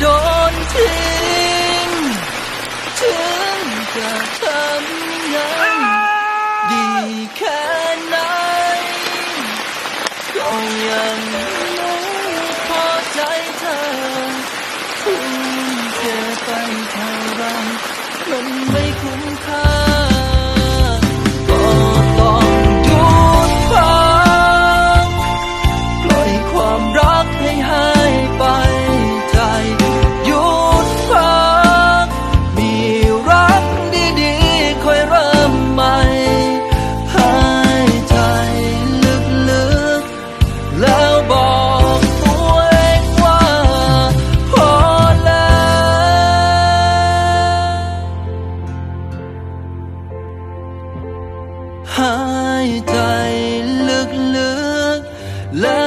โดนทิ้งถึงจะทำงานดีแค่ไหนก็ยังไม่พอใจเธอทุ่มเทไปเท่าไรมันไม่คุ้มค่าก็ต้องหยุดฟังปล่อยความรัก หายใจลึกๆและ